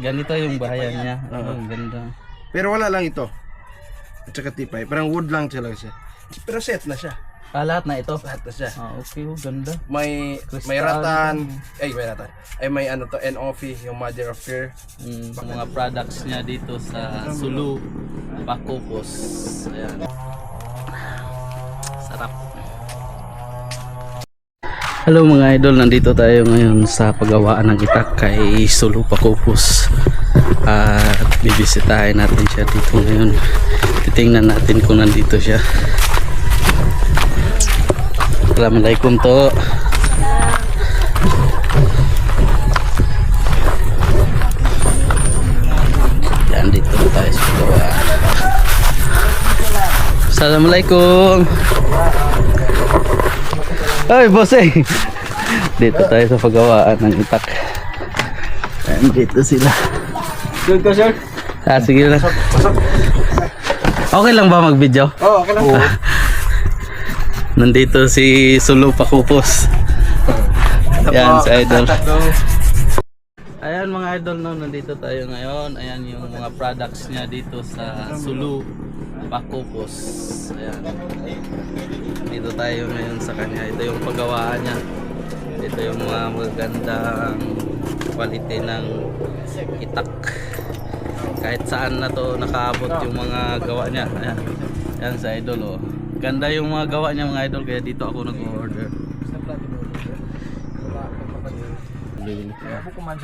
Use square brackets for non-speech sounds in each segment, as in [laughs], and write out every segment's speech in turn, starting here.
Ganito yung bahayan niya. Oo, ang ganda. Pero wala lang ito. At saka tipay. Parang wood lang talaga siya. Pero set na siya. Ah, lahat na ito. Lahat na siya. Ah, okay, oh, ganda. May may Crystal. ratan. Ay, may ratan. Ay, may ano to, N-Offi, yung Mother of Fear. Mm, mga products niya dito sa Sulu, Pakopos. Ayan. Sarap. Hello mga idol, nandito tayo ngayon sa paggawaan ng itak kay Sulu Pakopos. At bibisitahin natin siya dito ngayon. Titingnan natin kung nandito siya. Assalamualaikum to. Yan, dito tayo sa paggawaan. Assalamualaikum. Ay, boss eh. Dito tayo sa paggawaan ng itak. Ayan, dito sila. Good ka, sir? Ah, sige na. Okay lang ba mag-video? Oo, oh, okay lang. Nandito si Sulu Pakupos. Yan, si Idol. Ayan mga idol no, nandito tayo ngayon. Ayan yung mga products niya dito sa Sulu Pakupos. Ayan. Dito tayo ngayon sa kanya. Ito yung paggawaan niya. Ito yung mga magandang quality ng itak. Kahit saan na to nakaabot yung mga gawa niya. Ayan. Ayan sa idol oh. Ganda yung mga gawa niya mga idol kaya dito ako nag-order.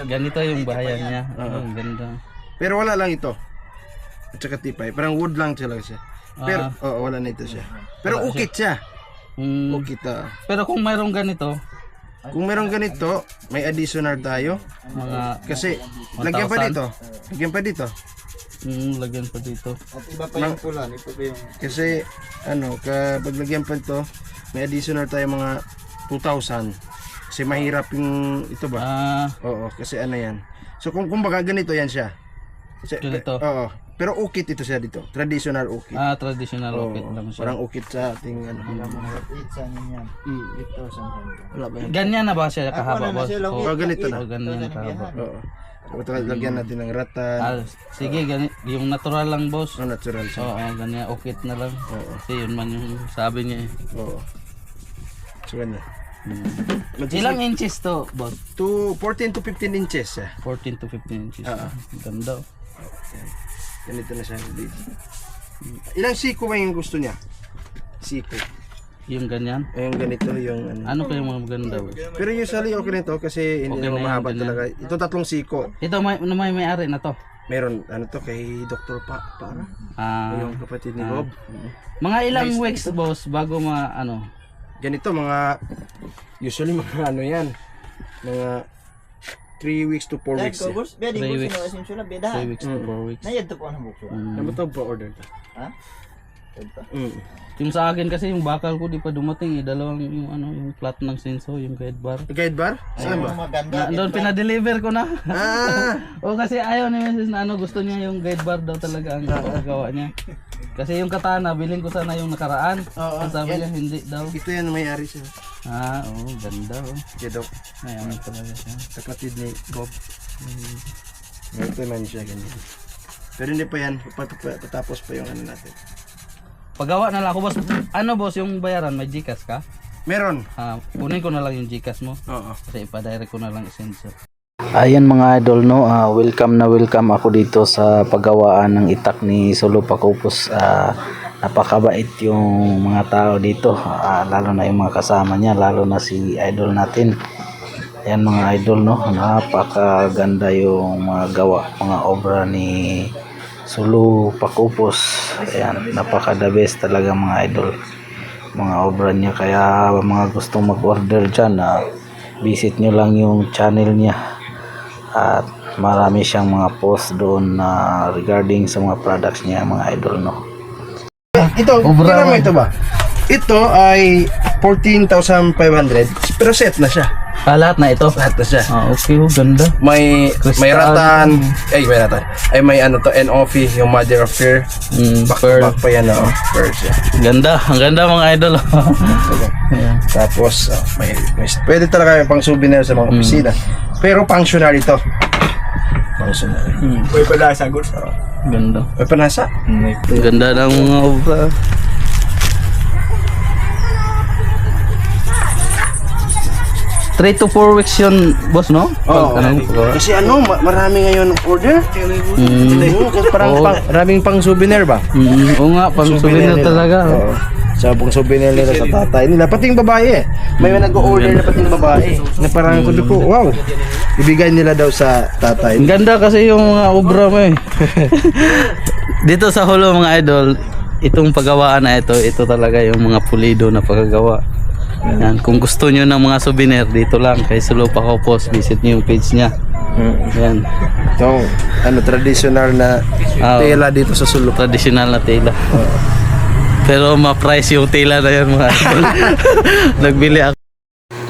Ganito yung bahayan niya. Oo, ganda. Pero wala lang ito. At saka tipay. Parang wood lang talaga siya. Pero, Ah. oo, wala na ito siya. Pero ukit siya. Mm, Ukit ah. pero kung mayroong ganito, Kung meron ganito, may additional tayo. mga Kasi, lagyan pa dito. Lagyan pa dito. mm, lagyan pa dito. Iba pa yung pula, ito pa yung Kasi, ano, kapag lagyan pa ito, may additional tayo mga 2,000. Kasi mahirap yung, ito ba? Ah, Oo, kasi ano yan. So, kung kumbaga ganito yan siya. Kasi, Ganito? Oo. Pero ukit ito siya dito. Traditional ukit. ah traditional Oo, outfit lang siya. Parang ukit sa ating ano. itsa niyan. Mm. Ito sa Wala ba yan? Ganyan na ba siya kahaba Ako na boss? siya, Oh, ganito na. o, ganyan na kahaba. Oo. Ito, lagyan natin ng ratan. Ah, sige, gani, yung natural lang boss. Oh, natural siya. Oo, ganyan, ukit na lang. Oo. Kasi yun man yung sabi niya eh. Oo. So, ganyan. Ilang inches to, boss? To 14 to 15 inches siya. 14 to 15 inches. Ah. Ganda. oh. Ganito na siya. Ilang siko ba yung gusto niya? Siko. Yung ganyan. Ayun ganito yung ano. Ano kaya mga maganda boss? Pero usually okay na ito kasi hindi Okay na mahaba ganyan. talaga. Ito tatlong siko. Ito may, ano may may-ari na to. Meron ano to kay Dr. Pa para Ah, yung kapatid ni Ah. Rob. mga ilang weeks boss bago ma ano Ganito mga usually mga ano yan. Mga 3 weeks to 4 Like, weeks. bedi Three bus weeks. na beda. 3 weeks to 4 weeks. Nayad to po ang bukso. Mm. To pa order ta? Ha? Mm. Yung sa akin kasi yung bakal ko di pa dumating eh. Dalawang yung ano yung flat ng senso, yung guide bar. Guide bar? Saan ba? Na, doon pinadeliver ko na. Ah! [laughs] o kasi ayaw ni Mrs. na ano gusto niya yung guide bar daw talaga ang gawa niya. Kasi yung katana, bilhin ko sana yung nakaraan. Oo, Ang sabi niya hindi daw. Ito yan may-ari siya. Ah, oo, ganda oh. Kaya daw, Ay, ano talaga siya. kapatid ni Rob. Mm. Ito man siya ganyan. Pero hindi pa yan, pat- pat- patapos pa yung ano natin. Paggawa na lang ako boss. Ano boss yung bayaran? May Gcash ka? Meron. Ah, kunin ko na lang yung Gcash mo. Oo. Kasi ipadirect ko na lang isensor. Ayan mga idol no, ah, welcome na welcome ako dito sa paggawaan ng itak ni Solo Pacopos. Ah, napakabait yung mga tao dito, ah, lalo na yung mga kasama niya, lalo na si idol natin. Ayan mga idol no, napakaganda yung mga gawa, mga obra ni Solo Pacopos. Ayan, napaka the best talaga mga idol. Mga obra niya kaya mga gustong mag-order dyan, ah, visit nyo lang yung channel niya at marami siyang mga post doon na regarding sa mga products niya mga idol no Ito, Obra. tingnan mo ito ba? Ito ay 14,500 pero set na siya. Ah, lahat na ito? Lahat na siya. Ah, okay. Oh, ganda. May Crystal. may ratan, ay may ratan. Ay may ano to, NOFI, yung Mother of Fear. Mm, back, pearl. back pa yan, oh. Pearl siya. Ganda. Ang ganda mga idol. Oh. yeah. Tapos, oh, may, may, pwede talaga yung pang souvenir sa mga mm. opisina. Pero functional ito. Functional. Mm. May panasa, good. Ganda. May panasa. Mm. Ganda ng mga uh, 3 to 4 weeks yun, boss, no? Oo. Pag, ano, kasi ano, marami ngayon ng order. Mm. Kasi parang Oo. pang, maraming pang souvenir ba? Mm, oo nga, pang souvenir nila. talaga. Oo. Sa pang souvenir nila sa tatay nila. Pati yung babae eh. May mga nag-order na pati yung babae. Na parang kundi ko, mm. wow. Ibigay nila daw sa tatay. Ang ganda kasi yung mga obra mo eh. [laughs] Dito sa Holo mga idol, itong pagawaan na ito, ito talaga yung mga pulido na paggawa. Yan, kung gusto nyo ng mga souvenir, dito lang kay Sulupa Kopos, visit nyo yung page niya. Mm. Yan, Yung ano, traditional na Ah, tela dito sa sulok. traditional na tela. Pero ma-price yung tela na yan mga idol. [laughs] Nagbili ako.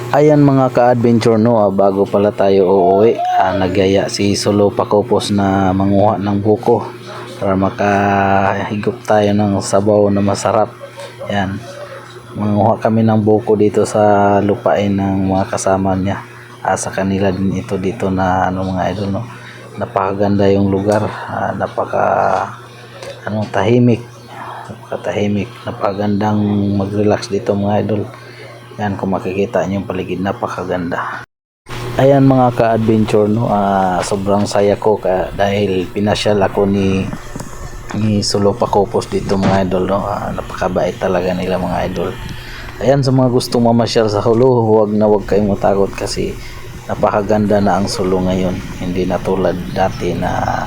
Ayan mga ka-adventure no, ah, bago pala tayo uuwi, ah, nagyaya si Solo Pacopos na manguha ng buko para makahigop tayo ng sabaw na masarap. Yan. Manguha kami ng buko dito sa lupain ng mga kasama niya. Ah, sa kanila din ito dito na ano mga idol no. Napakaganda yung lugar, ah, napaka ano tahimik. Napakatahimik, napagandang mag-relax dito mga idol. Yan kung makikita niyo yung paligid napakaganda. Ayan mga ka-adventure no, ah, sobrang saya ko ka, dahil pinasyal ako ni ni Solo Pacopos dito mga idol no. Ah, napakabait talaga nila mga idol. Ayan sa mga gustong mamasyal sa Hulu, huwag na huwag kayong matakot kasi napakaganda na ang Sulu ngayon. Hindi na tulad dati na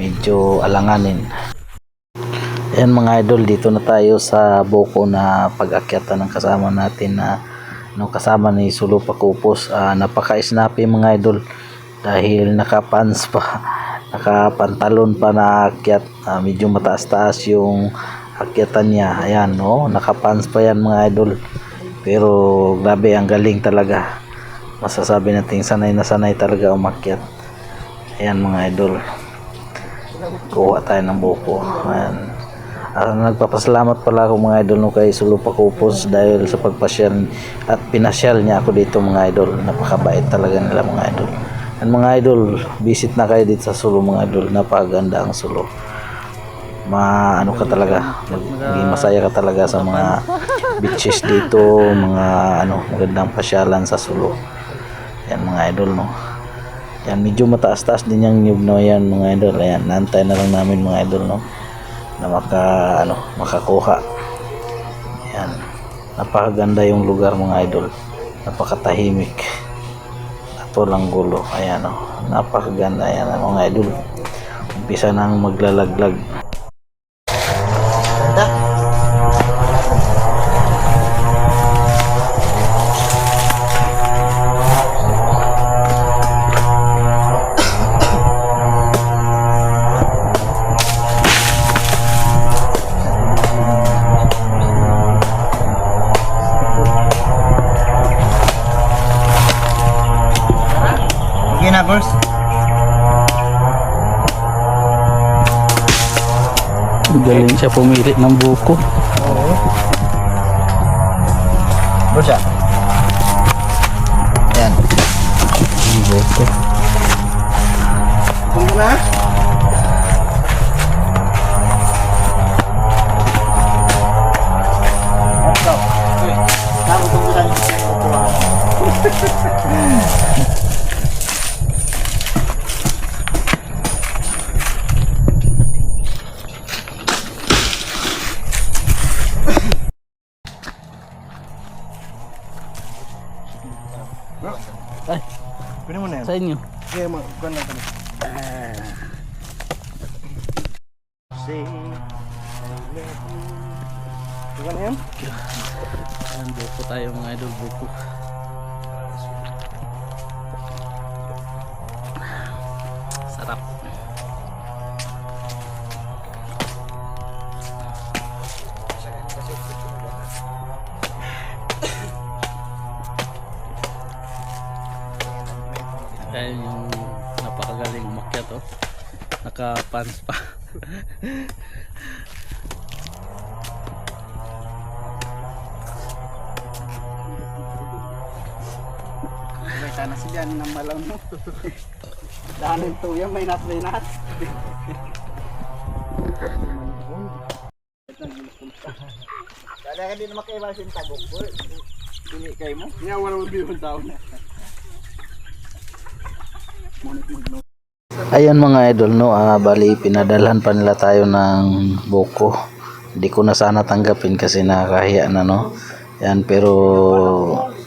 medyo alanganin. Ayan mga idol, dito na tayo sa Boko na pag-akyatan ng kasama natin na no, kasama ni Sulu Pacupos. Ah, napaka-snappy mga idol dahil nakapants pa, nakapantalon pa na akyat. Ah, medyo mataas-taas yung akyatan niya. Ayan, no, nakapants pa yan mga idol. Pero grabe, ang galing talaga. Masasabi natin sanay na sanay talaga umakyat. Ayan mga idol. Kuha tayo ng buko. Ayan. Ah, nagpapasalamat pala ako mga idol no kay Sulu Pacupos dahil sa pagpasyal at pinasyal niya ako dito mga idol. Napakabait talaga nila mga idol. And mga idol, visit na kayo dito sa Sulu mga idol. Napakaganda ang Sulu. Ma ano ka talaga, maging masaya ka talaga sa mga beaches dito, mga ano, magandang pasyalan sa Sulu. Yan mga idol no. Yan medyo mataas-taas din yung nyug na yan mga idol. Ayan, nantay na lang namin mga idol no na maka ano makakuha yan napakaganda yung lugar mga idol napakatahimik at walang gulo. Ayan o napakaganda. Yan mga idol. Umpisa nang maglalaglag Galing siya pumili ng buko. Boss ah. Yan. Buko. Kung na? Ay, [laughs] sa inyo. Kaya mo, kuha na kami. Say, Kuha na yan? Ayan, buko tayo mga idol, buko. Ayan yung napakagaling umakyat oh. Naka-pants pa. Sana si Jan na malam mo. Dahanin tuya, may nat, may nat. Kaya ka din makaiba sin tagok, boy. Pili kayo mo. Nga, wala mo biyong tao na. Ayan mga idol no, ah, bali pinadalhan pa nila tayo ng buko. Hindi ko na sana tanggapin kasi nakakahiya na no. Yan pero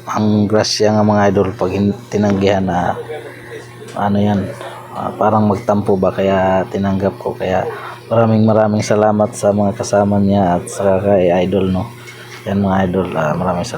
ang grasya nga mga idol pag tinanggihan na ano yan, ah, parang magtampo ba kaya tinanggap ko kaya maraming maraming salamat sa mga kasama niya at sa kay idol no. Yan mga idol, ah, maraming salamat.